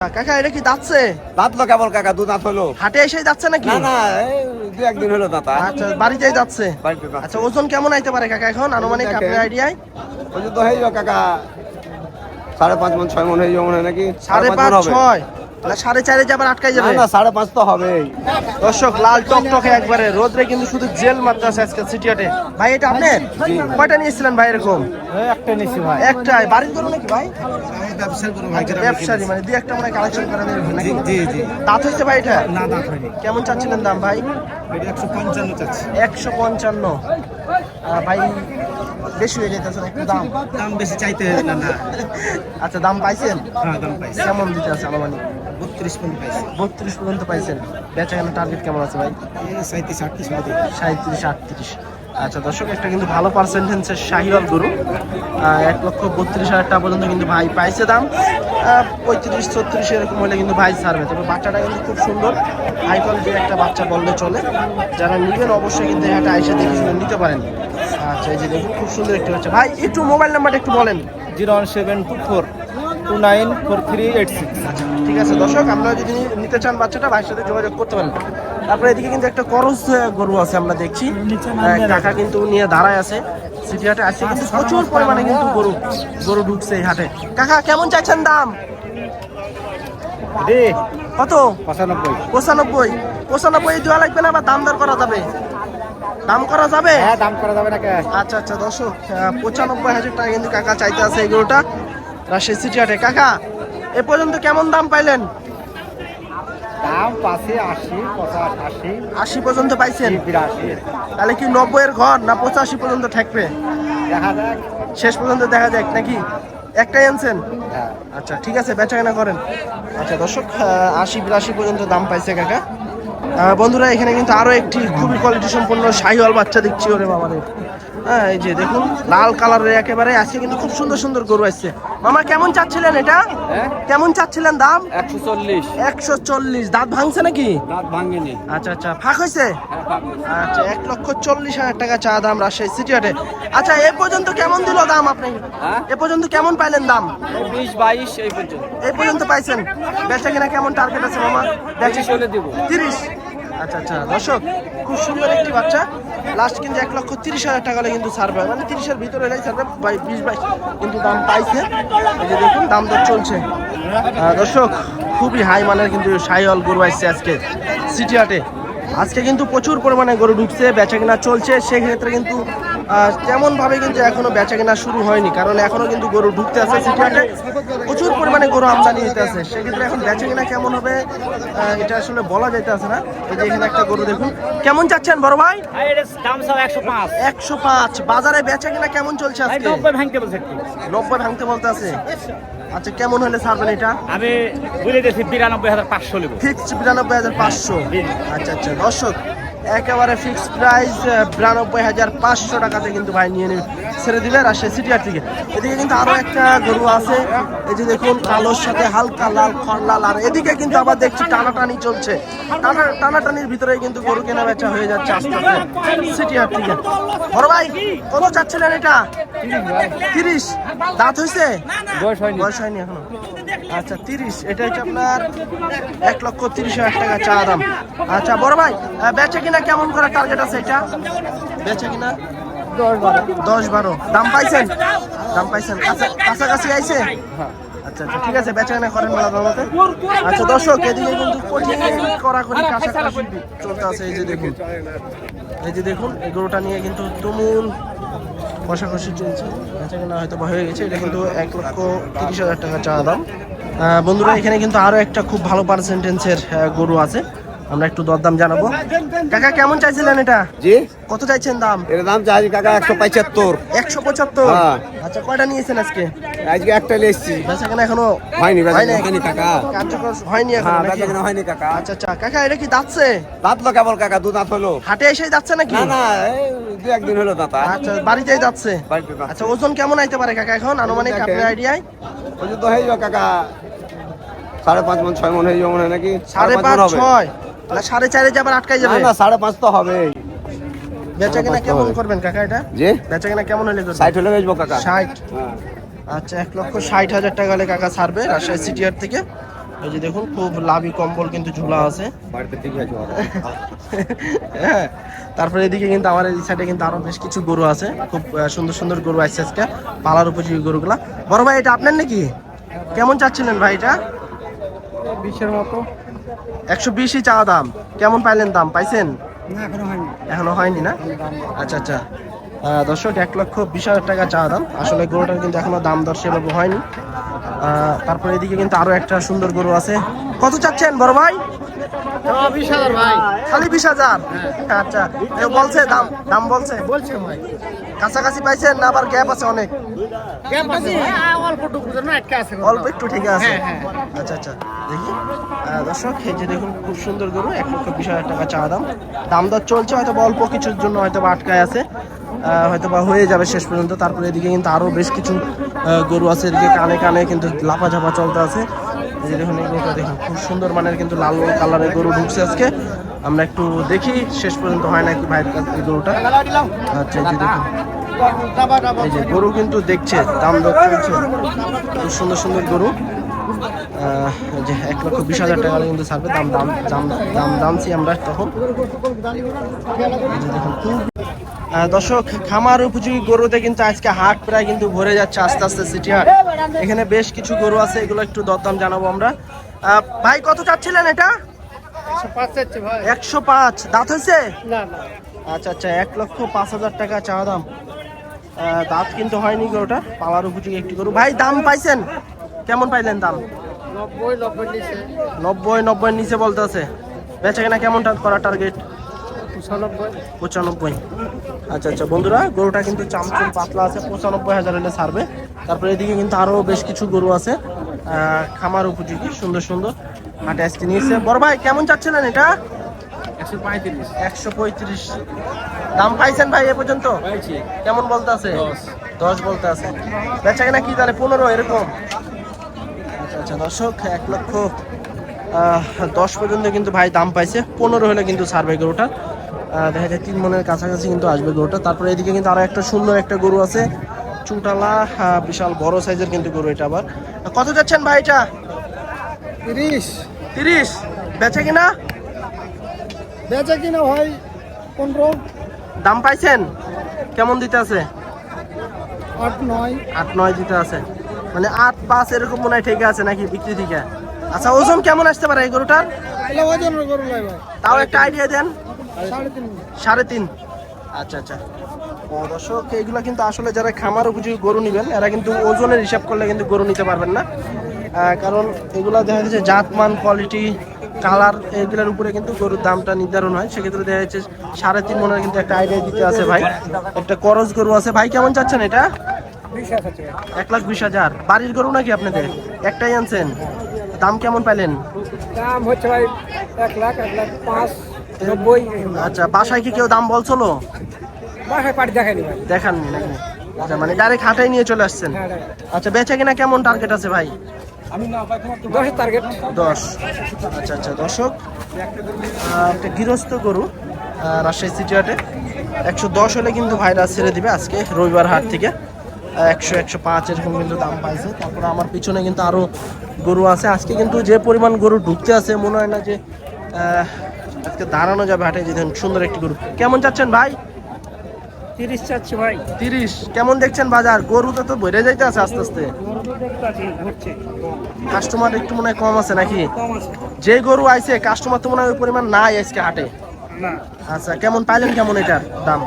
কাকা এটা কি যাচ্ছে দাঁতলো কেবল কাকা দু দাঁত হলো। হাটে এসে যাচ্ছে নাকি? না না দু একদিন হলো দাঁতা আচ্ছা বাড়িতেই যাচ্ছে। আচ্ছা ওজন কেমন আইতে পারে কাকা এখন? আনুমানিক আপনার আইডিয়ায় ওই যে তো হয়ে যাও কাকা। সাড়ে পাঁচ মন ছয় মন হয়ে যাও মনে হয় নাকি? সাড়ে পাঁচ ছয়। তাহলে সাড়ে চারে যে আবার আটকাই যাবে? না সাড়ে পাঁচ তো হবেই। দর্শক লাল টকটকে একবারে। রোদ্রে কিন্তু শুধু জেল মারতে আছে আজকে সিটিয়াটে ভাই এটা আপনি কয়টা নিয়েছিলেন ভাই এরকম? একটা নিছি ভাই। একটাই। বাড়ির নাকি ভাই? ব্যবসার আচ্ছা, ব্যবসায়ী মানে দুই একটা মানে কালেকশন করা যাবে নাকি? জি জি দাঁত হয়েছে ভাই এটা? না দাঁত হয়নি। কেমন চাচ্ছিলেন দাম ভাই? একশো পঞ্চান্ন চাচ্ছি। একশো পঞ্চান্ন। ভাই বেশি হয়ে যেতেছে একটু দাম? দাম বেশি চাইতে না না। আচ্ছা দাম পাইছেন? হ্যাঁ দাম পাইছি। কেমন দিতে আছে আনুমানিক? বত্রিশ পর্যন্ত পাইছি। বত্রিশ পর্যন্ত পাইছেন। বেচা কেন টার্গেট কেমন আছে ভাই? সাঁত্রিশ আটত্রিশ সাঁত্রিশ আটত্রিশ। আচ্ছা দর্শক একটা কিন্তু ভালো পার্সেন্টেন্সের শাহিওয়াল গরু। এক লক্ষ বত্রিশ হাজার টাকা পর্যন্ত কিন্তু ভাই পাইছে দাম। পঁয়ত্রিশ ছত্রিশ এরকম হলে কিন্তু ভাই ছাড়বে। তবে বাচ্চাটা কিন্তু খুব সুন্দর। হাই কোয়ালিটির একটা বাচ্চা বললে চলে। যারা নেবেন অবশ্যই কিন্তু এটা এসে দেখে শুনে নিতে পারেন। আচ্ছা এই যে দেখুন খুব সুন্দর একটি বাচ্চা। ভাই একটু মোবাইল নাম্বারটা একটু বলেন। Zero one seven two four two nine four three eight six. আচ্ছা ঠিক আছে দর্শক আমরা যদি নিতে চান বাচ্চাটা ভাইয়ের সাথে যোগাযোগ করতে পারেন। তারপরে এদিকে কিন্তু একটা করস গরু আছে আমরা দেখছি। কাকা কিন্তু নিয়ে দাঁড়ায় আছে। সিটি হাটে আছে কিন্তু প্রচুর পরিমাণে কিন্তু গরু গরু ঢুকছে এই হাটে। কাকা কেমন চাইছেন দাম? কত? পঁচানব্বই। পঁচানব্বই। পঁচানব্বই দেওয়া লাগবে না বা দাম দর করা যাবে? দাম করা যাবে? হ্যাঁ দাম করা যাবে না আচ্ছা আচ্ছা দর্শক পঁচানব্বই হাজার টাকা কিন্তু কাকা চাইতে আছে এই গরুটা। রাজশাহী সিটি হাটে কাকা এ পর্যন্ত কেমন দাম পাইলেন? দাম পাশে আশি আশি আশি পর্যন্ত পাইছেন? তাহলে কি নব্বইয়ের ঘর না পঁচাশি পর্যন্ত ঠেকবে? দেখা যাক। শেষ পর্যন্ত দেখা যাক নাকি? একটাই আনছেন? হ্যাঁ। আচ্ছা ঠিক আছে বেচা কেনা করেন। আচ্ছা দর্শক আশি বিরাশি পর্যন্ত দাম পাইছে কাকা। বন্ধুরা এখানে কিন্তু আরও একটি খুবই কোয়ালিটি সম্পন্ন শাহিওয়াল বাচ্চা দেখছি ওরে বাবারে। হ্যাঁ এই যে দেখুন লাল কালারের একেবারে আজকে কিন্তু খুব সুন্দর সুন্দর গরু আসছে মামা কেমন চাচ্ছিলেন এটা? হ্যাঁ? কেমন চাচ্ছিলেন দাম? একশো চল্লিশ। একশো চল্লিশ। দাঁত ভাঙছে নাকি? দাঁত ভাঙেনি। আচ্ছা আচ্ছা ফাঁক হয়েছে? আচ্ছা এক লক্ষ চল্লিশ হাজার টাকা চা দাম রাজশাহী সিটি হাটে। আচ্ছা এ পর্যন্ত কেমন দিল দাম আপনি? হ্যাঁ? এ পর্যন্ত কেমন পাইলেন দাম? বিশ বাইশ এই পর্যন্ত। এই পর্যন্ত পাইছেন? বেচা কিনা কেমন টার্গেট আছে মামা? তিরিশ। আচ্ছা আচ্ছা। দর্শক, খুব সুন্দর একটি বাচ্চা। লাস্ট কিন্তু এক লক্ষ তিরিশ হাজার টাকা হলে কিন্তু ছাড়বে। মানে তিরিশের ভিতরে এলাই ছাড়বে। বাই বিশ বাইশ কিন্তু দাম পাইছে। যে দেখুন, দাম দর চলছে। দর্শক, খুবই হাই মানের কিন্তু সাইহল গরু আসছে আজকে সিটি হাটে। আজকে কিন্তু প্রচুর পরিমাণে গরু ঢুকছে বেচা কেনা চলছে সেক্ষেত্রে কিন্তু তেমনভাবে কিন্তু এখনও বেচা কেনা শুরু হয়নি কারণ এখনও কিন্তু গরু ঢুকতে আছে প্রচুর পরিমাণে গরু আমদানি হতে আছে। সেক্ষেত্রে এখন বেচা কেনা কেমন হবে এটা আসলে বলা যাইতে আছে না। এই যে এখানে একটা গরু দেখুন। কেমন চাচ্ছেন বড় ভাই? একশো পাঁচ। বাজারে বেচা কেনা কেমন চলছে আজকে? নব্বই ভাঙতে বলতে আছে আচ্ছা কেমন হলে ছাড়বেন এটা? আমি বলে দিয়েছি বিরানব্বই হাজার পাঁচশো ফিক্সড বিরানব্বই হাজার পাঁচশো। আচ্ছা আচ্ছা। দর্শক একেবারে ফিক্সড প্রাইস বিরানব্বই হাজার পাঁচশো টাকাতে কিন্তু ভাই নিয়ে নেবে। ছেড়ে দিবে রাজশাহী সিটি হাট থেকে। এদিকে কিন্তু আরও একটা গরু আছে। এই যে দেখুন কালোর সাথে হালকা লাল খড়লাল আর এদিকে কিন্তু আবার দেখছি টানাটানি চলছে। টানা টানাটানির ভিতরে কিন্তু গরু কেনা বেচা হয়ে যাচ্ছে আস্তে আস্তে সিটি হাট থেকে। বড় ভাই কত চাচ্ছিলেন এটা? তিরিশ। দাঁত হয়েছে বয়স হয়নি। এখনও। আচ্ছা তিরিশ। এটা হচ্ছে আপনার এক লক্ষ তিরিশ হাজার টাকা চা দাম। আচ্ছা বড় ভাই বেচে কিনা কেমন করে টার্গেট আছে এটা? বেচে কিনা? দশ বারো। দাম পাইছেন? দাম পাইছেন। কাছা- কাছাকাছি আচ্ছা আচ্ছা ঠিক আছে বেচা কেনা করেন আচ্ছা আছে, এই যে দেখুন। এই যে দেখুন, এই গরুটা নিয়ে কিন্তু তুমুল কষাকষি চলছে। বেচা কেনা হয়তো হয়ে গেছে, এটা কিন্তু এক লক্ষ তিরিশ হাজার টাকা চা দাম। বন্ধুরা, এখানে কিন্তু আরও একটা খুব ভালো পার্সেন্টেন্সের গরু আছে। আমরা একটু দরদাম জানাব। কাকা কেমন চাইছিলেন এটা? জি? কত চাইছেন দাম? এর দাম চাই কাকা একশো পঁচাত্তর। একশো পঁচাত্তর? হ্যাঁ। আচ্ছা কয়টা নিয়েছেন আজকে? আজকে একটা এসছি। বেচা কেনা এখনও হয়নি হয়নি? হয়নি কাকা। কার্যকর হয়নি এখন হ্যাঁ হয়নি কাকা। আচ্ছা আচ্ছা। কাকা এটা কি যাচ্ছে দাঁতলো কেবল কাকা দু দাঁত হলো। হাটে এসে যাচ্ছে নাকি? না না দু একদিন হলো দাঁতা আচ্ছা বাড়িতেই যাচ্ছে বাড়িতে যাচ্ছে। আচ্ছা ওজন কেমন আইতে পারে কাকা এখন? আনুমানিক। আপনার আইডিয়ায় যে তো হয়ে যাও কাকা। সাড়ে পাঁচ মন ছয় মন হয়ে যাও মনে হয় নাকি? সাড়ে পাঁচ ছয়। সাড়ে চারে যে আবার আটকাই যাবে? না সাড়ে পাঁচ তো হবেই। বেচা কেনা কেমন করবেন কাকা এটা? জি? বেচা কেনা কেমন হলে সাইড হলে বেচবো কাকা। ষাট? হ্যাঁ। আচ্ছা এক লক্ষ ষাট হাজার টাকা হলে কাকা ছাড়বে রাজশাহী সিটি হাট থেকে। এই যে দেখুন খুব লাভি কম্বল কিন্তু ঝুলা আছে। বাড়িতে ঠিক আছে হ্যাঁ তারপরে এদিকে কিন্তু আমার এই সাইডে কিন্তু আরও বেশ কিছু গরু আছে। খুব সুন্দর সুন্দর গরু আসছে আজকে পালার উপযোগী গরুগুলা। বড় ভাই এটা আপনার নাকি? কেমন চাচ্ছিলেন ভাই এটা? বিশের মতো। একশো বিশই চাওয়া দাম। কেমন পাইলেন দাম? পাইছেন? এখনও হয়নি। না? আচ্ছা আচ্ছা। দর্শক এক লক্ষ বিশ হাজার টাকা চাওয়া দাম। আসলে গরুটার কিন্তু এখনও দাম দর সেভাবে হয়নি। তারপরে এদিকে কিন্তু আরও একটা সুন্দর গরু আছে। কত চাচ্ছেন বড় ভাই? খালি বিশ হাজার? আচ্ছা বলছে দাম দাম বলছে। বলছে ভাই। কাছাকাছি পাইছেন না আবার গ্যাপ আছে অনেক? অল্প আটকে আছে অল্প একটু ঠিক আছে। আচ্ছা আচ্ছা দেখি। দর্শক এই যে দেখুন খুব সুন্দর গরু এক লক্ষ বিশ হাজার টাকা চাওয়া দাম। দাম দর চলছে হয়তো বা অল্প কিছুর জন্য হয়তো আটকায় আছে। হয়তো বা হয়ে যাবে শেষ পর্যন্ত। তারপরে এদিকে কিন্তু আরও বেশ কিছু গরু আছে এদিকে কানে কানে কিন্তু লাফা ঝাপা চলতে আছে। গরুটা দেখুন খুব সুন্দর মানের কিন্তু লাল কালারের গরু ঢুকছে আজকে আমরা একটু দেখি শেষ পর্যন্ত হয় নাকি ভাইয়ের কাছে গরুটা আচ্ছা এই দেখুন এই যে গরু কিন্তু দেখছে দাম দর খুব সুন্দর সুন্দর গরু যে এক লক্ষ বিশ হাজার টাকা কিন্তু ছাড়বে দাম দাম দাম দাম দামছি আমরা তখন খুব দর্শক খামার উপযোগী গরুতে কিন্তু আজকে হাট প্রায় কিন্তু ভরে যাচ্ছে আস্তে আস্তে সিটি হাট। এখানে বেশ কিছু গরু আছে এগুলো একটু দরদাম জানাব আমরা। ভাই কত চাচ্ছিলেন এটা? একশো পাঁচ দাঁত হয়েছে? আচ্ছা আচ্ছা এক লক্ষ পাঁচ হাজার টাকা চাওয়া দাম। দাঁত কিন্তু হয়নি গরুটা পাওয়ার উপযোগী একটি গরু। ভাই দাম পাইছেন? কেমন পাইলেন দাম? নব্বই নব্বই নিচে। নব্বই নব্বই নিচে বলতে আছে। বেচা কেনা কেমন করার টার্গেট পঁচানব্বই। আচ্ছা আচ্ছা বন্ধুরা গরুটা কিন্তু চামচুম পাতলা আছে পঁচানব্বই হাজার হলে ছাড়বে। তারপরে এদিকে কিন্তু আরও বেশ কিছু গরু আছে খামার উপযোগী সুন্দর সুন্দর। হাটে আজকে নিয়েছে। বড় ভাই কেমন চাচ্ছিলেন এটা? একশো পঁয়ত্রিশ। দাম পাইছেন ভাই এ পর্যন্ত? কেমন বলতে আছে? দশ। বলতে আছে। বেচা কেনা কি তাহলে? পনেরো এরকম? আচ্ছা আচ্ছা দর্শক এক লক্ষ দশ পর্যন্ত কিন্তু ভাই দাম পাইছে। পনেরো হলে কিন্তু ছাড়বে গরুটা। দেখা যায় তিন মনের কাছাকাছি কিন্তু আসবে গরুটা। তারপরে এদিকে কিন্তু আরও একটা সুন্দর একটা গরু আছে। চুটালা বিশাল বড় সাইজের কিন্তু গরু এটা আবার। কত যাচ্ছেন ভাই এটা? তিরিশ। তিরিশ। বেচা কিনা? বেচা কিনা ভাই পনেরো। দাম পাইছেন? কেমন দিতে আছে? আট নয়। আট নয় দিতে আছে। মানে আট পাঁচ এরকম মনে হয় ঠিক আছে নাকি বিক্রি থেকে? আচ্ছা ওজন কেমন আসতে পারে এই গরুটার? তাও একটা আইডিয়া দেন। সাড়ে তিন। আচ্ছা আচ্ছা। ও, দর্শক এগুলো কিন্তু আসলে যারা খামার উপযোগী গরু নেবেন এরা কিন্তু ওজনের হিসাব করলে কিন্তু গরু নিতে পারবেন না। কারণ এগুলো দেখা যাচ্ছে জাতমান কোয়ালিটি কালার এগুলোর উপরে কিন্তু গরুর দামটা নির্ধারণ হয়। সেক্ষেত্রে দেখা যাচ্ছে সাড়ে তিন মনের কিন্তু একটা আইডিয়া দিতে আছে ভাই। একটা করজ গরু আছে। ভাই কেমন চাচ্ছেন এটা? এক লাখ বিশ হাজার। বাড়ির গরু নাকি আপনাদের? একটাই আনছেন। দাম কেমন পাইলেন? দাম হচ্ছে ভাই এক লাখ এক লাখ পাঁচ। নব্বই? আচ্ছা বাসায় কি কেউ দাম বলছিল বাসায় পাটি দেখায়নি ভাই। দেখাননি নাকি? আচ্ছা মানে ডাইরেক্ট হাটাই নিয়ে চলে আসছেন? হ্যাঁ, আচ্ছা বেচা কিনা কেমন টার্গেট আছে ভাই? দশের টার্গেট দশ। আচ্ছা আচ্ছা দর্শক একটা গৃহস্থ গরু রাজশাহী সিটি হাটে। একশো দশ হলে কিন্তু ভাইরাস ছেড়ে দিবে আজকে রবিবার হাট থেকে। একশো একশো পাঁচ এরকম কিন্তু দাম পাইছে। তারপরে আমার পিছনে কিন্তু আরও গরু আছে। আজকে কিন্তু যে পরিমাণ গরু ঢুকতে আছে মনে হয় না যে আজকে দাঁড়ানো যাবে হাটে যে দেখুন সুন্দর একটি গরু। কেমন চাচ্ছেন ভাই? তিরিশ চাচ্ছি ভাই। তিরিশ। কেমন দেখছেন বাজার? গরুতে তো বেড়ে যাইতে আছে আস্তে। আস্তে কাস্টমার একটু মনে হয় কম আছে নাকি? যে গরু আইছে কাস্টমার তো মনে হয় ওই পরিমাণ নাই আজকে হাটে। আচ্ছা কেমন পাইলেন কেমন এটার দাম?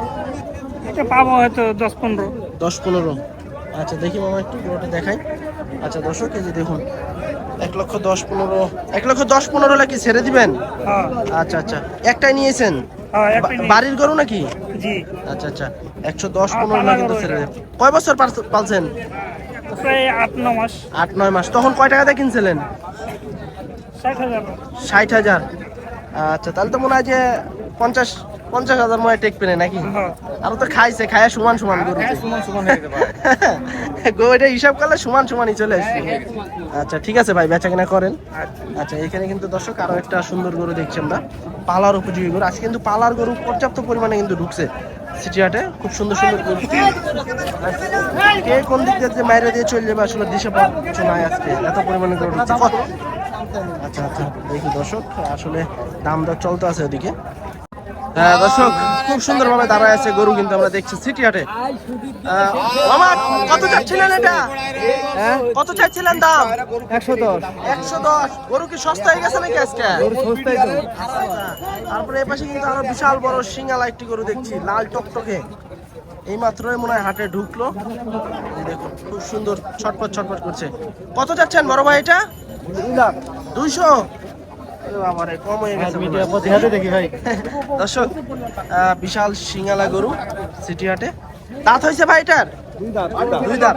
এটা পাবো হয়তো দশ পনেরো। দশ পনেরো। আচ্ছা দেখি মামা একটু গরুটা দেখাই। আচ্ছা দর্শক যে দেখুন এক লক্ষ দশ পনেরো এক লক্ষ দশ পনেরো কি ছেড়ে দিবেন? হ্যাঁ। আচ্ছা আচ্ছা। একটাই নিয়েছেন? হ্যাঁ বাড়ির গরু নাকি? জি। আচ্ছা আচ্ছা। একশো দশ পনেরো হলে কিন্তু ছেড়ে দেবেন। কয় বছর পাল- পালছেন? আট নয় মাস। তখন কয় টাকাতে কিনছিলেন? ষাট হাজার। ষাট হাজার। আচ্ছা তাহলে তো মনে হয় যে পঞ্চাশ পঞ্চাশ হাজার মনে হয় টেক পেনে নাকি? হ্যাঁ। আরও তো খাইছে খায়া সমান সমান গরু গরুটা হিসাব করলে সমান সমানই চলে আসছে। আচ্ছা ঠিক আছে ভাই বেচা কিনা করেন। আচ্ছা। এখানে কিন্তু দর্শক আরও একটা সুন্দর গরু দেখছি আমরা। পালার উপযোগী গরু। আজকে কিন্তু পালার গরু পর্যাপ্ত পরিমাণে কিন্তু ঢুকছে সিটি হাটে খুব সুন্দর সুন্দর গরু। কে কোন দিক দিয়ে যে মাইরে দিয়ে চলে যাবে আসলে দিশে কিছু নাই আজকে। এত পরিমাণে গরু আচ্ছা আচ্ছা দেখি দর্শক আসলে দাম দর চলতে আছে ওদিকে। হ্যাঁ দর্শক খুব সুন্দরভাবে দাঁড়ায় আছে গরু কিন্তু আমরা দেখছি সিটি হাটে। আহ, মামা কত চাচ্ছিলেন এটা? হ্যাঁ? কত চাচ্ছিলেন দাম? একশো দশ। একশো দশ। গরু কি সস্তা হয়ে গেছে নাকি আজকে? তারপরে এ পাশে কিন্তু আরও বিশাল বড় সিঙ্গালা একটি গরু দেখছি লাল টকটকে। এই মাত্রই মনে হয় হাটে ঢুকলো। দেখুন খুব সুন্দর ছটপট ছটপট করছে। কত যাচ্ছেন বড় ভাই এটা? দুইশো বাবারে কম দর্শক বিশাল সিঙ্গালা গরু সিটি হাটে দাঁত হয়েছে ভাই এটার? দুই দাঁত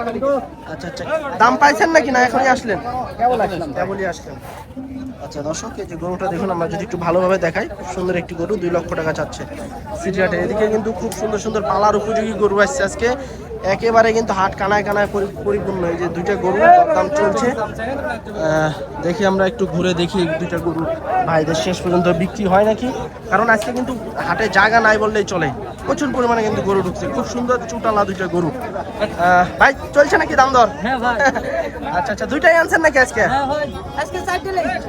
আচ্ছা আচ্ছা। দাম পাইছেন নাকি? না এখনই আসলেন? কেবলই আসলেন। আচ্ছা দর্শক এই যে গরুটা দেখুন আমরা যদি একটু ভালোভাবে দেখাই খুব সুন্দর একটি গরু দুই লক্ষ টাকা চাচ্ছে সিটিহাটে। এদিকে কিন্তু খুব সুন্দর সুন্দর পালার উপযোগী গরু আসছে আজকে। একেবারে কিন্তু হাট কানায় কানায় পরিপূর্ণ। এই যে দুইটা গরু দাম চলছে। আহ, দেখি আমরা একটু ঘুরে দেখি দুইটা গরু ভাইদের শেষ পর্যন্ত বিক্রি হয় নাকি? কারণ আজকে কিন্তু হাটে জায়গা নাই বললেই চলে। প্রচুর পরিমাণে কিন্তু গরু ঢুকছে। খুব সুন্দর চুটালা দুইটা গরু। আহ, ভাই চলছে নাকি দাম দর? হ্যাঁ আচ্ছা আচ্ছা দুইটাই আনছেন নাকি আজকে? হ্যাঁ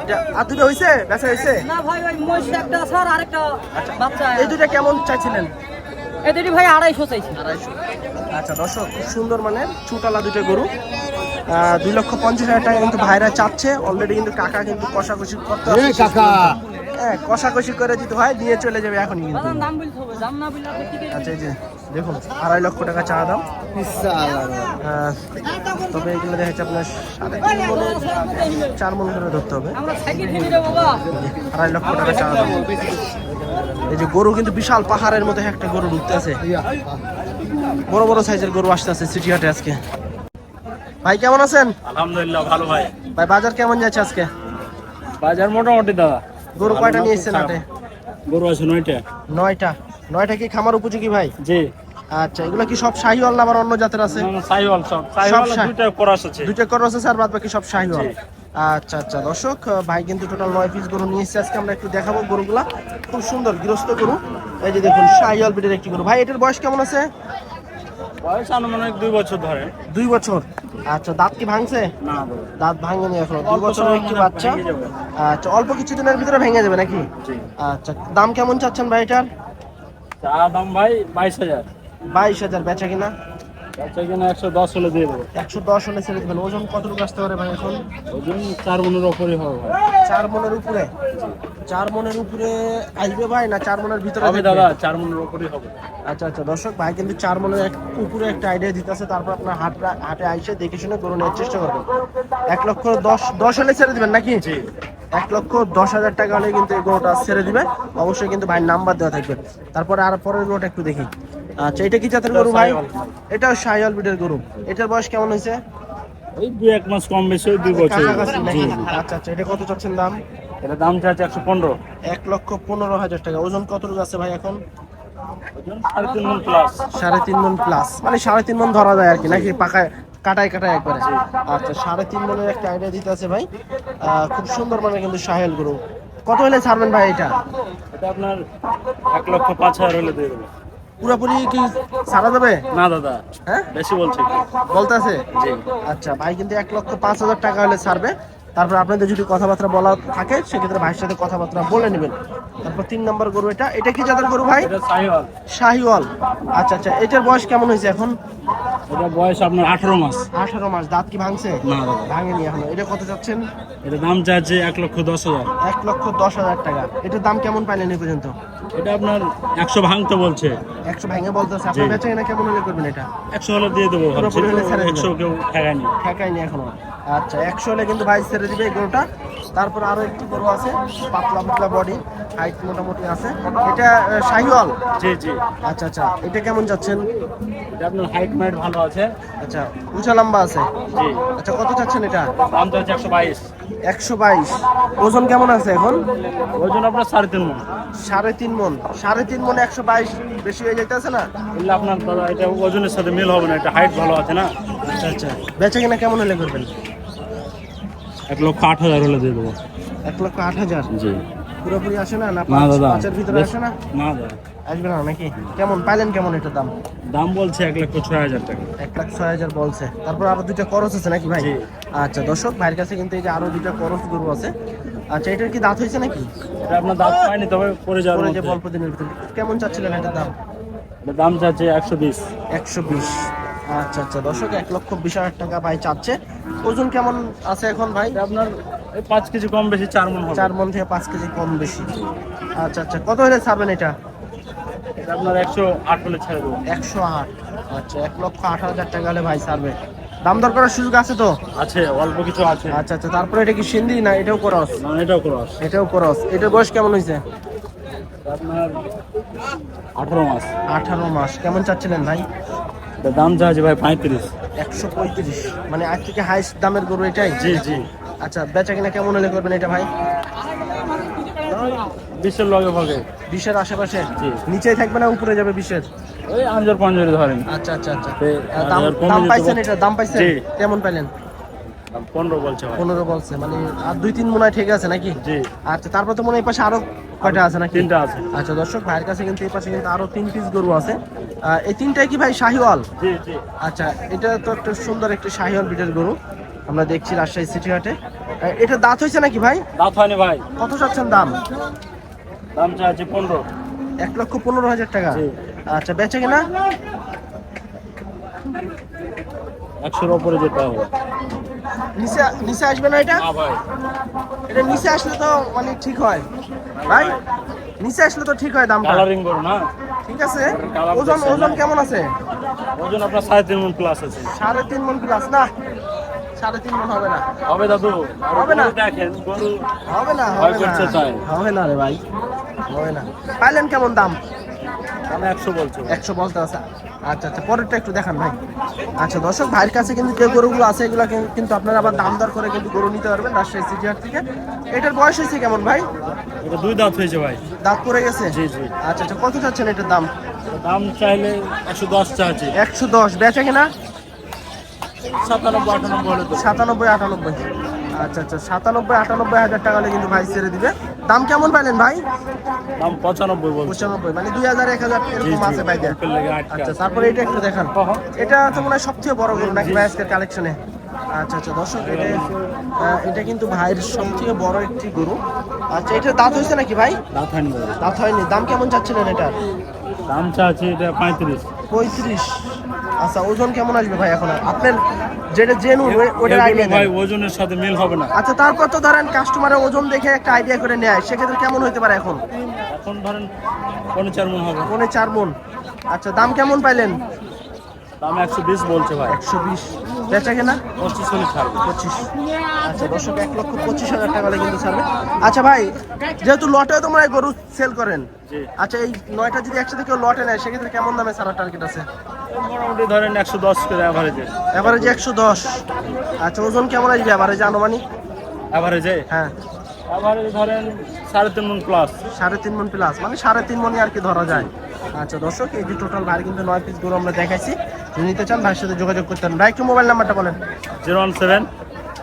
এটা- আর দুটো হয়েছে বেচা হয়েছে না ভাই ওই মহিষ একটা আছে আর আরেকটা বাচ্চা। এই দুইটা কেমন চাইছিলেন? দুটি ভাই আড়াইশো চাইছি। আড়াইশো। আচ্ছা দর্শক খুব সুন্দর মানে চুটালা দুটো গরু। দুই লক্ষ পঞ্চাশ হাজার টাকা কিন্তু ভাইরা চাচ্ছে। অলরেডি কিন্তু কাকা কিন্তু কষাকষি করতে পর্যন্ত। হ্যাঁ কষাকষি করে দিতে হয় দিয়ে চলে যাবে এখনই কিন্তু। দাদা দাম বলতে হবে দাম না বললে আপনি কি আচ্ছা এই যে দেখুন আড়াই লক্ষ টাকা চা দাম। তবে এগুলো দেখা যাচ্ছে আপনার সাড়ে তিন মনে চার মন করে ধরতে হবে। আমরা সাইকেল কিনে বাবা। আড়াই লক্ষ টাকা চা দাম। এই যে গরু কিন্তু বিশাল পাহাড়ের মধ্যে একটা গরু ঢুকতে আছে। বড় বড় সাইজের গরু আসতে আছে সিটি হাটে আজকে। ভাই কেমন আছেন? আলহামদুলিল্লাহ ভালো ভাই। ভাই বাজার কেমন যাচ্ছে আজকে? বাজার মোটামুটি দাদা। গরু কয়টা নিয়ে এসেছেন হাটে? গরু আছে নয়টা। নয়টা। নয়টা কি খামার উপযোগী ভাই? জি। আচ্ছা এগুলো কি সব শাহিওয়াল না আবার অন্য জাতের আছে? সাইওয়াল সব। সব দুইটা ক্রস আছে। দুইটা করস আছে আর বাদ বাকি সব শাহিওয়াল। আচ্ছা আচ্ছা। দর্শক ভাই কিন্তু টোটাল নয় পিস গরু নিয়ে এসেছে। আজকে আমরা একটু দেখাবো গরুগুলা। খুব সুন্দর গৃহস্থ গরু। এই যে দেখুন শাহিওয়াল বিটের একটি গরু। ভাই এটার বয়স কেমন আছে? বয়স আনুমানিক দুই বছর ধরে। দুই বছর? আচ্ছা দাঁত কি ভাঙছে? না দাঁত ভাঙেনি এখনও। দুই বছরের একটি বাচ্চা। আচ্ছা অল্প কিছুদিনের ভিতরে ভেঙে যাবে নাকি? আচ্ছা দাম কেমন চাচ্ছেন ভাই এটার? দাম ভাই বাইশ হাজার। বাইশ হাজার বেচা কিনা? একশো দশ হলে দিয়ে দেবো। একশো দশ হলে ছেড়ে দেবেন। ওজন কতটুকু আসতে পারে ভাই এখন? ওজন চার মনের ওপরই হবে। চার মনের উপরে? চার মনের উপরে আসবে ভাই না চার মনের ভিতরে হবে দাদা চার মনের হবে। আচ্ছা আচ্ছা দর্শক ভাই কিন্তু চার মনের এক উপরে একটা আইডিয়া দিতেছে। তারপর আপনার হাট হাটে আইসে দেখে শুনে গরু নেওয়ার চেষ্টা করবেন। এক লক্ষ দশ দশ হলে ছেড়ে দিবেন নাকি? এক লক্ষ দশ হাজার টাকা হলে কিন্তু এই গরুটা ছেড়ে দিবে। অবশ্যই কিন্তু ভাই নাম্বার দেওয়া থাকবে। তারপরে আর পরের গরুটা একটু দেখি। আচ্ছা এটা কি জাতের গরু ভাই? এটাও শাহিওয়াল বিটের গরু। এটার বয়স কেমন হয়েছে? ওই দুই এক মাস কম বেশি ওই দুই বছর। নাকি? জি। আচ্ছা আচ্ছা এটা কত চাচ্ছেন দাম? এটা দাম চাচ্ছে একশো পনেরো। এক লক্ষ পনেরো হাজার টাকা। ওজন কতটুকু আছে ভাই এখন? সাড়ে তিন মন প্লাস সাড়ে তিন মন প্লাস মানে সাড়ে তিন মন ধরা যায় আর কি নাকি পাকায় কাটায় কাটায় একবারে? আচ্ছা সাড়ে তিন মনের একটা আইডিয়া দিতে আছে ভাই। আহ, খুব সুন্দর মানে কিন্তু সাহেল গরু। কত হলে ছাড়বেন ভাই এটা? এটা আপনার এক লক্ষ পাঁচ হাজার হলে দিয়ে দেবো। পুরোপুরি কি ছাড়া যাবে না দাদা। হ্যাঁ? বেশি বলছে। বলতে আছে? জি। আচ্ছা ভাই কিন্তু এক লক্ষ পাঁচ হাজার টাকা হলে ছাড়বে। তারপর আপনাদের যদি কথাবার্তা বলা থাকে সেক্ষেত্রে ভাইয়ের সাথে কথাবার্তা বলে নেবেন। তারপর তিন নম্বর গরু এটা। এটা কি জাতের গরু ভাই? শাহিওয়াল। আচ্ছা আচ্ছা এটার বয়স কেমন হয়েছে এখন? এটা বয়স আপনার আঠারো মাস। আঠারো মাস। দাঁত কি ভাঙছে? না ভাঙেনি এখনও। এটা কত চাচ্ছেন এটা দাম চাচ্ছে এক লক্ষ দশ হাজার। এক লক্ষ দশ হাজার টাকা। এটার দাম কেমন পাইলেন এই পর্যন্ত? এটা আপনার একশো ভাঙতে বলছে। একশো ভেঙে বলতেছে আপনার জি। বেচা কিনা কেমন হলে করবেন এটা? একশো হলে দিয়ে দেবো। একশো কেউ ঠেকায়নি। ঠেকায়নি এখনও। আচ্ছা একশো হলে কিন্তু ভাই ছেড়ে দিবে গরুটা। তারপর আরও একটি গরু আছে পাতলা পাতলা বডি হাইট মোটামুটি আছে। এটা শাহিওয়াল? জি জি। আচ্ছা আচ্ছা এটা কেমন যাচ্ছেন? এটা আপনার হাইট মাইট ভালো আছে। আচ্ছা উঁচা লম্বা আছে? জি। আচ্ছা কত চাচ্ছেন এটা? দাম চাচ্ছে একশো বাইশ। একশো বাইশ। ওজন কেমন আছে এখন? ওজন আপনার সাড়ে তিন মন। সাড়ে তিন মন। সাড়ে তিন মন একশো বাইশ বেশি হয়ে যাইতেছে না? এগুলো আপনার এটা ওজনের সাথে মিল হবে না এটা হাইট ভালো আছে না। আচ্ছা আচ্ছা। বেচা কিনা কেমন হলে করবেন? এক লক্ষ আট হাজার হলে দিয়ে দেবো। এক লক্ষ আট হাজার? জি। পুরোপুরি আসে না? না না পাঁচ দাদা। পাঁচের ভিতরে আসে না? না দাদা। আসবে না নাকি? কেমন পাইলেন কেমন এটার দাম? দাম বলছে এক লক্ষ ছয় হাজার টাকা। এক লাখ ছয় হাজার বলছে। তারপর আরও দুইটা করস আছে নাকি ভাই? আচ্ছা দর্শক ভাইয়ের কাছে কিন্তু এই যে আরও দুইটা করস গরু আছে। আচ্ছা এটার কি দাঁত হয়েছে নাকি? এটা আপনার দাম পাইনি তবে পরে যাওয়ার পরে যে অল্প দিনের ভিতরে। কেমন চাচ্ছিলেন এটার দাম? দাম চাচ্ছে একশো বিশ। একশো বিশ। আচ্ছা আচ্ছা। দর্শক এক লক্ষ বিশ হাজার টাকা ভাই চাচ্ছে। ওজন কেমন আছে এখন ভাই? আপনার এই পাঁচ কেজি কম বেশি চার মন চার মন থেকে পাঁচ কেজি কম বেশি। আচ্ছা আচ্ছা। কত হলে ছাড়বেন এটা? এটা আপনার একশো আট হলে ছেড়ে দেবো। একশো আট। আচ্ছা এক লক্ষ আট হাজার টাকা হলে ভাই ছাড়বে। দাম দর করার সুযোগ আছে তো? আছে অল্প কিছু আছে। আচ্ছা আচ্ছা। তারপরে এটা কি সিন্ধি না এটাও করস? না এটাও ক্রস। এটাও করস। এটার বয়স কেমন হয়েছে? আপনার আঠারো মাস। আঠারো মাস। কেমন চাচ্ছিলেন ভাই? দাম চাচ্ছে ভাই পঁয়ত্রিশ। একশো পঁয়ত্রিশ। মানে আজ থেকে হাইস্ট দামের গরু এটাই? জি জি। আচ্ছা বেচা কিনা কেমন হলে করবেন এটা ভাই? বিশের লগে ভাগে বিশের আশেপাশে? থাকবে না উপরে যাবে বিশের? ওই আঞ্জর পাঞ্জরে ধরেন। আচ্ছা আচ্ছা আচ্ছা। দাম পাইছেন এটা? দাম পাইছেন? কেমন পাইলেন? পনেরো বলছে পনেরো বলছে। মানে আর দুই তিন মনে হয় ঠিক আছে নাকি? জি। আচ্ছা তারপর তো মনে হয় এই পাশে আরও কয়টা আছে নাকি? তিনটা আছে। আচ্ছা দর্শক ভাইয়ের কাছে কিন্তু এই পাশে কিন্তু আরও তিন পিস গরু আছে। এই তিনটাই কি ভাই শাহিওয়াল? আচ্ছা এটা তো একটা সুন্দর একটি শাহিওয়াল বিটের গরু। আমরা দেখছি রাজশাহী সিটি হাটে। এটা দাঁত হয়েছে নাকি ভাই? দাঁত হয়নি ভাই। কত চাচ্ছেন দাম? দাম চাচ্ছে পনেরো। এক লক্ষ পনেরো হাজার টাকা। আচ্ছা বেচে কিনা? একশোর ওপরে যেতে হবে। নিচে নিচে আসবে না এটা? এটা নিচে আসলে তো মানে ঠিক হয়। ভাই নিচে আসলে তো ঠিক হয় দামটা। কালারিং করো না। ঠিক আছে? ওজন ওজন কেমন আছে? ওজন আপনার সাড়ে তিন মন প্লাস আছে। সাড়ে তিন মন প্লাস না। সাড়ে তিন মন হবে না। হবে দাদু। হবে না। দেখেন গরু হবে না হবে না। হবে না রে ভাই। হবে না। পাইলেন কেমন দাম? দাম একশো বলছে। একশো বলতে আছে? আচ্ছা আচ্ছা পরেরটা একটু দেখান ভাই। আচ্ছা দর্শক ভাইয়ের কাছে কিন্তু যে গরুগুলো আছে এগুলো কিন্তু আপনারা আবার দাম দর করে কিন্তু গরু নিতে পারবেন রাজশাহী সিটি হাট থেকে। এটার বয়স হয়েছে কেমন ভাই? এটা দুই দাঁত হয়েছে ভাই। দাঁত পড়ে গেছে? জি জি। আচ্ছা আচ্ছা কত চাচ্ছেন এটার দাম? দাম চাইলে একশো দশ চাচ্ছি। একশো দশ বেচা কিনা? সাতানব্বই আটানব্বই সাতানব্বই আটানব্বই। আচ্ছা আচ্ছা সাতানব্বই আটানব্বই হাজার টাকা হলে কিন্তু ভাই ছেড়ে দিবে। দাম কেমন পাইলেন ভাই? দাম পঁচানব্বই পঁচানব্বই মানে দুই হাজার এক হাজার এরকম আছে ভাই আচ্ছা। তারপরে এটা একটু দেখান। এটা তো মনে হয় সবচেয়ে বড় গরু নাকি ভাই আজকের কালেকশনে আচ্ছা আচ্ছা দর্শক এটা এটা কিন্তু ভাইয়ের সবথেকে বড় একটি গরু। আচ্ছা এটা দাঁত হয়েছে নাকি ভাই? দাঁত হয়নি দাঁত হয়নি। দাম কেমন চাচ্ছিলেন এটার দাম চাচ্ছি এটা পঁয়ত্রিশ। পঁয়ত্রিশ। আচ্ছা ওজন কেমন আসবে ভাই এখন? আপনার যেটা জেনুন ওটার আইডিয়া ভাই ওজনের সাথে মিল হবে না। আচ্ছা তারপর তো ধরেন কাস্টমারের ওজন দেখে একটা আইডিয়া করে নেয়। সেক্ষেত্রে কেমন হতে পারে এখন? এখন ধরেন পনেরো চার মন হবে। মনে চার মন। আচ্ছা দাম কেমন পাইলেন? দাম একশো বিশ বলছে ভাই। একশো বিশ। বেচা কেনা? পঁচিশ হলে ছাড়বে। পঁচিশ। আচ্ছা দর্শক এক লক্ষ পঁচিশ হাজার টাকা হলে কিন্তু ছাড়বে। আচ্ছা ভাই যেহেতু লটেও তোমরা এই গরু সেল করেন আচ্ছা এই নয়টা যদি একসাথে কেউ লটে নেয় সেক্ষেত্রে কেমন দামে ছাড়ার টার্গেট আছে? মোটামুটি ধরেন একশো দশ করে অ্যাভারেজে একশো দশ। আচ্ছা ওজন কেমন আসবে আনুমানিক? অ্যাভারেজে হ্যাঁ। অ্যাভারেজে ধরেন সাড়ে তিন মন প্লাস সাড়ে তিন মন প্লাস মানে সাড়ে তিন মনই আর কি ধরা যায়। আচ্ছা দর্শক এই যে টোটাল ভাই কিন্তু নয় পিস গরু আমরা দেখাইছি। যদি নিতে চান ভাইয়ের সাথে যোগাযোগ করতে পারেন। ভাই একটু মোবাইল নাম্বারটা বলেন? Zero one seven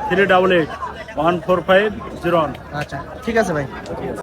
three double eight one four five zero one. আচ্ছা ঠিক আছে ভাই।